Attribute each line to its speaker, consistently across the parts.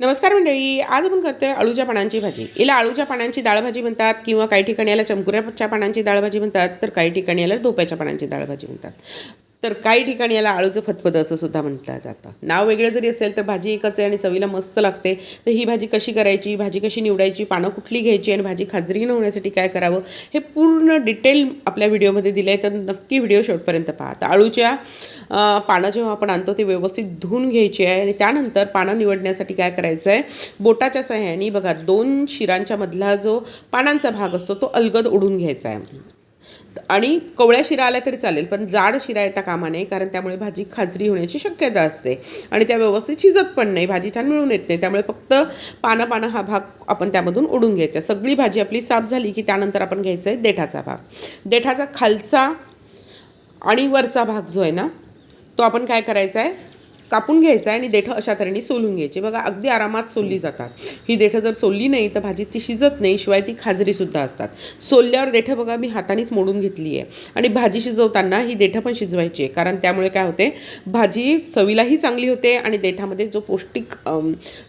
Speaker 1: नमस्कार मंडळी आज आपण करतोय अळूच्या पानांची भाजी. याला अळूच्या पानांची डाळ भाजी म्हणतात किंवा काही ठिकाणी याला चमकुऱ्याच्या पानांची डाळ भाजी म्हणतात तर काही ठिकाणी याला धोप्याच्या पानांची डाळ भाजी म्हणतात. तर काही ठिकाणी याला आळूचं फतफद असं सुद्धा म्हटलं जातं नाव वेगळं जरी असेल तर भाजी एकच आहे आणि चवीला मस्त लागते. तर ही भाजी कशी करायची भाजी कशी निवडायची पानं कुठली घ्यायची आणि भाजी खाजरी न होण्यासाठी काय करावं हे पूर्ण डिटेल आपल्या व्हिडिओमध्ये दिलं आहे तर नक्की व्हिडिओ शेवटपर्यंत पहा. तर आळूच्या पानं जेव्हा आपण आणतो ते व्यवस्थित धुवून घ्यायची आहे आणि त्यानंतर पानं निवडण्यासाठी काय करायचं आहे बोटाच्या सहाय्याने बघा दोन शिरांच्या मधला जो पानांचा भाग असतो तो अलगद ओढून घ्यायचा आहे. आणि कवळ्या शिरा आल्या तरी चालेल पण जाड शिरा येता कामा नये कारण त्यामुळे भाजी खाजरी होण्याची शक्यता असते. आणि त्या व्यवस्थित शिजत पण नाही भाजी छान मिळून येत नाही त्यामुळे फक्त पानं पानं हा भाग आपण त्यामधून ओढून घ्यायचा. सगळी भाजी आपली साफ झाली की त्यानंतर आपण घ्यायचा आहे देठाचा भाग. देठाचा खालचा आणि वरचा भाग जो आहे ना तो आपण काय करायचा आहे कापून घ्यायचं आहे आणि देठं अशा तऱ्हेने सोलून घ्यायची. बघा अगदी आरामात सोलली जातात. ही देठं जर सोलली नाही तर भाजी ती शिजत नाही शिवाय ती खाजरीसुद्धा असतात. सोलल्यावर देठं बघा मी हातानेच मोडून घेतली आहे. आणि भाजी शिजवताना ही देठं पण शिजवायची आहे. कारण त्यामुळे काय होते भाजी चवीलाही चांगली होते आणि देठामध्ये जो पौष्टिक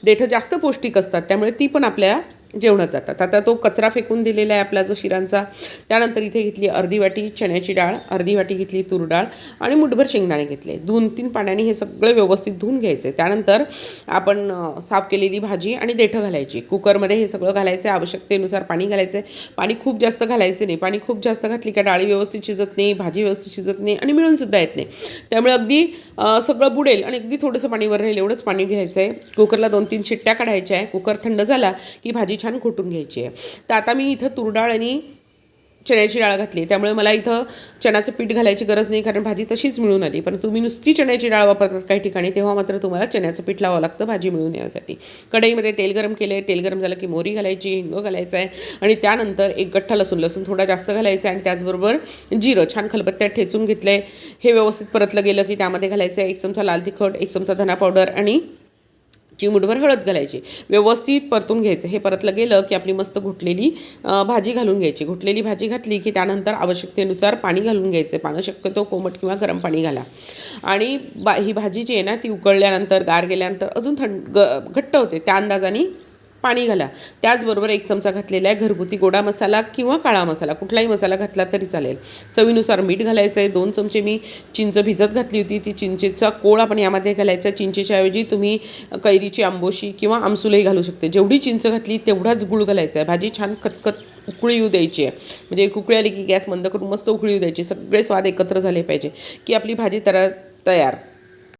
Speaker 1: देठं जास्त पौष्टिक असतात त्यामुळे ती पण आपल्या जेवणात जातात. आता तो कचरा फेकून दिलेला आहे आपला जो शिरांचा. त्यानंतर इथे घेतली अर्धी वाटी चण्याची डाळ अर्धी वाटी घेतली तूर डाळ आणि मुठभर शेंगदाणे घेतले. दोन तीन पाण्याने हे सगळं व्यवस्थित धुवून घ्यायचे त्यानंतर आपण साफ केलेली भाजी आणि देठं घालायची. कुकरमध्ये हे सगळं घालायचं आवश्यकतेनुसार पाणी घालायचं आहे पाणी खूप जास्त घालायचे नाही. पाणी खूप जास्त घातली का डाळी व्यवस्थित शिजत नाही भाजी व्यवस्थित शिजत नाही आणि मिळूनसुद्धा येत नाही. त्यामुळे अगदी सगळं बुडेल आणि अगदी थोडंसं पाणी वर राहील एवढंच पाणी घ्यायचं आहे कुकरला दोन तीन शिट्ट्या काढायच्या आहे. कुकर थंड झाला की भाजी छान घोटून घ्यायची आहे. तर आता मी इथं तुरडाळ आणि चण्याची डाळ घातली त्यामुळे मला इथं चण्याचं पीठ घालायची गरज नाही कारण भाजी तशीच मिळून आली. पण तुम्ही नुसती चण्याची डाळ वापरतात काही ठिकाणी तेव्हा मात्र तुम्हाला चण्याचं पीठ लावावं लागतं भाजी मिळून येण्यासाठी कढईमध्ये तेल गरम केले तेल गरम झालं की मोहरी घालायची हिंग घालायचं आहे. आणि त्यानंतर एक गठ्ठा लसूण लसूण थोडा जास्त घालायचा आहे आणि त्याचबरोबर जिरं छान खलबत्त्यात ठेचून घेतलं आहे हे व्यवस्थित परतलं गेलं की त्यामध्ये घालायचं आहे. एक चमचा लाल तिखट एक चमचा धना पावडर आणि चिमूटभर हळद घालायची. व्यवस्थित परतून घ्यायचं. हे परतलं गेलं की आपली मस्त घुटलेली भाजी घालून घ्यायची. घुटलेली भाजी घातली की त्यानंतर आवश्यकतेनुसार पाणी घालून घ्यायचं. पानं शक्यतो कोमट किंवा गरम पाणी घाला. आणि बा ही भाजी जी आहे ना ती उकळल्यानंतर गार गेल्यानंतर अजून थंड ग घट्ट होते. त्या अंदाजाने पाणी घाला. त्याचबरोबर एक चमचा घातलेला आहे घरगुती गोडा मसाला किंवा काळा मसाला कुठलाही मसाला घातला तरी चालेल. चवीनुसार मीठ घालायचं आहे दोन चमचे मी चिंच भिजत घातली होती. ती चिंचेचा कोळ आपण यामध्ये घालायचा. चिंचेच्या ऐवजी तुम्ही कैरीची आंबोशी किंवा आमसुलही घालू शकते. जेवढी चिंच घातली तेवढाच गुळ घालायचा आहे भाजी छान खतखत उकळी येऊ द्यायची आहे. म्हणजे एक उकळी आली की गॅस बंद करून मस्त उकळी येऊ द्यायची. सगळे स्वाद एकत्र झाले पाहिजे. की आपली भाजी तर तयार.